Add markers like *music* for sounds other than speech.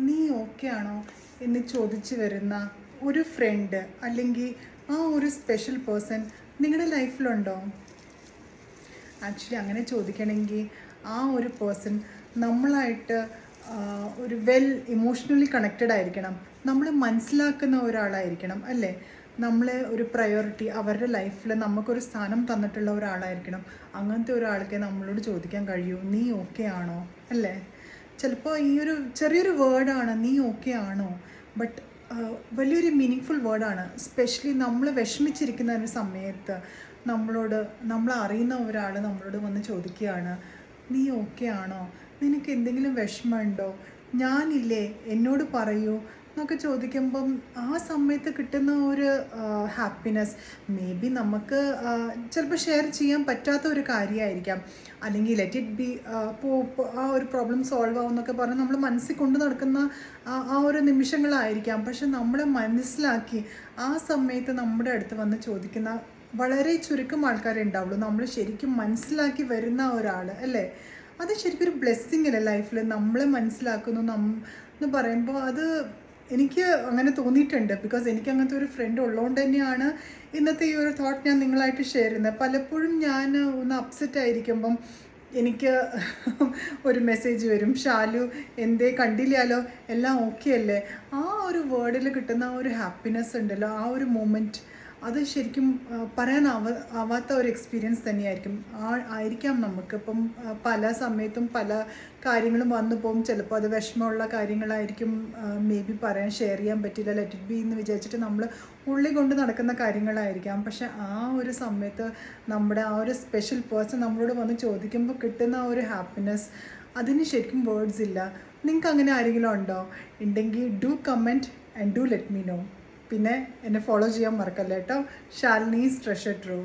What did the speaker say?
നീ ഓക്കെ ആണോ എന്ന് ചോദിച്ചു വരുന്ന ഒരു ഫ്രണ്ട് അല്ലെങ്കിൽ ആ ഒരു സ്പെഷ്യൽ പേഴ്സൺ നിങ്ങളുടെ ലൈഫിലുണ്ടോ ആക്ച്വലി അങ്ങനെ ചോദിക്കണമെങ്കിൽ ആ ഒരു പേഴ്സൺ നമ്മളായിട്ട് ഒരു വെൽ ഇമോഷണലി കണക്റ്റഡ് ആയിരിക്കണം. നമ്മൾ മനസ്സിലാക്കുന്ന ഒരാളായിരിക്കണം അല്ലേ? നമ്മളെ ഒരു പ്രയോറിറ്റി അവരുടെ ലൈഫിൽ നമുക്കൊരു സ്ഥാനം തന്നിട്ടുള്ള ഒരാളായിരിക്കണം. അങ്ങനത്തെ ഒരാൾക്ക് നമ്മളോട് ചോദിക്കാൻ കഴിയൂ. നീ ഓക്കെ ആണോ? അല്ലേ? ചിലപ്പോൾ ഈ ഒരു ചെറിയൊരു വേർഡാണ് നീ ഓക്കെ ആണോ? ബട്ട് വലിയൊരു മീനിങ് ഫുൾ വേർഡാണ്. സ്പെഷ്യലി നമ്മൾ വിഷമിച്ചിരിക്കുന്ന ഒരു സമയത്ത് നമ്മളോട് നമ്മൾ അറിയുന്ന ഒരാൾ നമ്മളോട് വന്ന് ചോദിക്കുകയാണ് നീ ഓക്കെ ആണോ? നിനക്ക് എന്തെങ്കിലും വിഷമമുണ്ടോ? ഞാനില്ലേ എന്നോട് പറയൂ എന്നൊക്കെ ചോദിക്കുമ്പം ആ സമയത്ത് കിട്ടുന്ന ഒരു ഹാപ്പിനെസ് മേ ബി നമുക്ക് ചിലപ്പോൾ ഷെയർ ചെയ്യാൻ പറ്റാത്ത ഒരു കാര്യമായിരിക്കാം അല്ലെങ്കിൽ ലെറ്റ് ഇറ്റ് ബി ആ ഒരു പ്രോബ്ലം സോൾവ് ആവും എന്നൊക്കെ പറഞ്ഞ് നമ്മൾ മനസ്സിൽ കൊണ്ട് നടക്കുന്ന ആ- ഒരു നിമിഷങ്ങളായിരിക്കാം. പക്ഷെ നമ്മളെ മനസ്സിലാക്കി ആ സമയത്ത് നമ്മുടെ അടുത്ത് വന്ന് ചോദിക്കുന്ന വളരെ ചുരുക്കം ആൾക്കാരെ ഉണ്ടാവുള്ളൂ. നമ്മൾ ശരിക്കും മനസ്സിലാക്കി വരുന്ന ഒരാൾ അല്ലേ? അത് ശരിക്കും ഒരു ബ്ലെസ്സിങ് അല്ലേ ലൈഫിൽ നമ്മളെ മനസ്സിലാക്കുന്നു. നം എന്ന് പറയുമ്പോൾ അത് എനിക്ക് അങ്ങനെ തോന്നിയിട്ടുണ്ട്. ബിക്കോസ് എനിക്ക് അങ്ങനത്തെ ഒരു ഫ്രണ്ട് ഉള്ളതുകൊണ്ട് തന്നെയാണ് ഇന്നത്തെ ഈ ഒരു തോട്ട് ഞാൻ നിങ്ങളായിട്ട് ഷെയർ ചെയ്യുന്നത്. പലപ്പോഴും ഞാൻ ഒന്ന് അപ്സെറ്റ് ആയിരിക്കുമ്പം എനിക്ക് *laughs* ഒരു മെസ്സേജ് വരും. ഷാലു എന്തേ കണ്ടില്ലാലോ എല്ലാം ഓക്കെ അല്ലേ? ആ ഒരു വേർഡിൽ കിട്ടുന്ന ആ ഒരു ഹാപ്പിനെസ് ഉണ്ടല്ലോ. ആ ഒരു മൂമെന്റ് അത് ശരിക്കും പറയാൻ പറയാനാവ ആവാത്ത ഒരു എക്സ്പീരിയൻസ് തന്നെയായിരിക്കും. ആ ആയിരിക്കാം നമുക്ക്. ഇപ്പം പല സമയത്തും പല കാര്യങ്ങളും വന്നു പോകും. ചിലപ്പോൾ അത് വിഷമമുള്ള കാര്യങ്ങളായിരിക്കും മേ ബി പറയാൻ ഷെയർ ചെയ്യാൻ പറ്റില്ല. ലെറ്റ് ഇറ്റ് ബി എന്ന് വിചാരിച്ചിട്ട് നമ്മൾ ഉള്ളി കൊണ്ട് നടക്കുന്ന കാര്യങ്ങളായിരിക്കാം. പക്ഷെ ആ ഒരു സമയത്ത് നമ്മുടെ ആ ഒരു സ്പെഷ്യൽ പേഴ്സൺ നമ്മളോട് വന്ന് ചോദിക്കുമ്പോൾ കിട്ടുന്ന ആ ഒരു ഹാപ്പിനെസ് അതിന് ശരിക്കും വേർഡ്സ് ഇല്ല. നിങ്ങൾക്ക് അങ്ങനെ ആരെങ്കിലും ഉണ്ടോ? ഉണ്ടെങ്കിൽ do comment and do let me know പിന്നെ എന്നെ ഫോളോ ചെയ്യാൻ മറക്കല്ല കേട്ടോ ഷാലിനീസ് ട്രഷർ ട്രൂ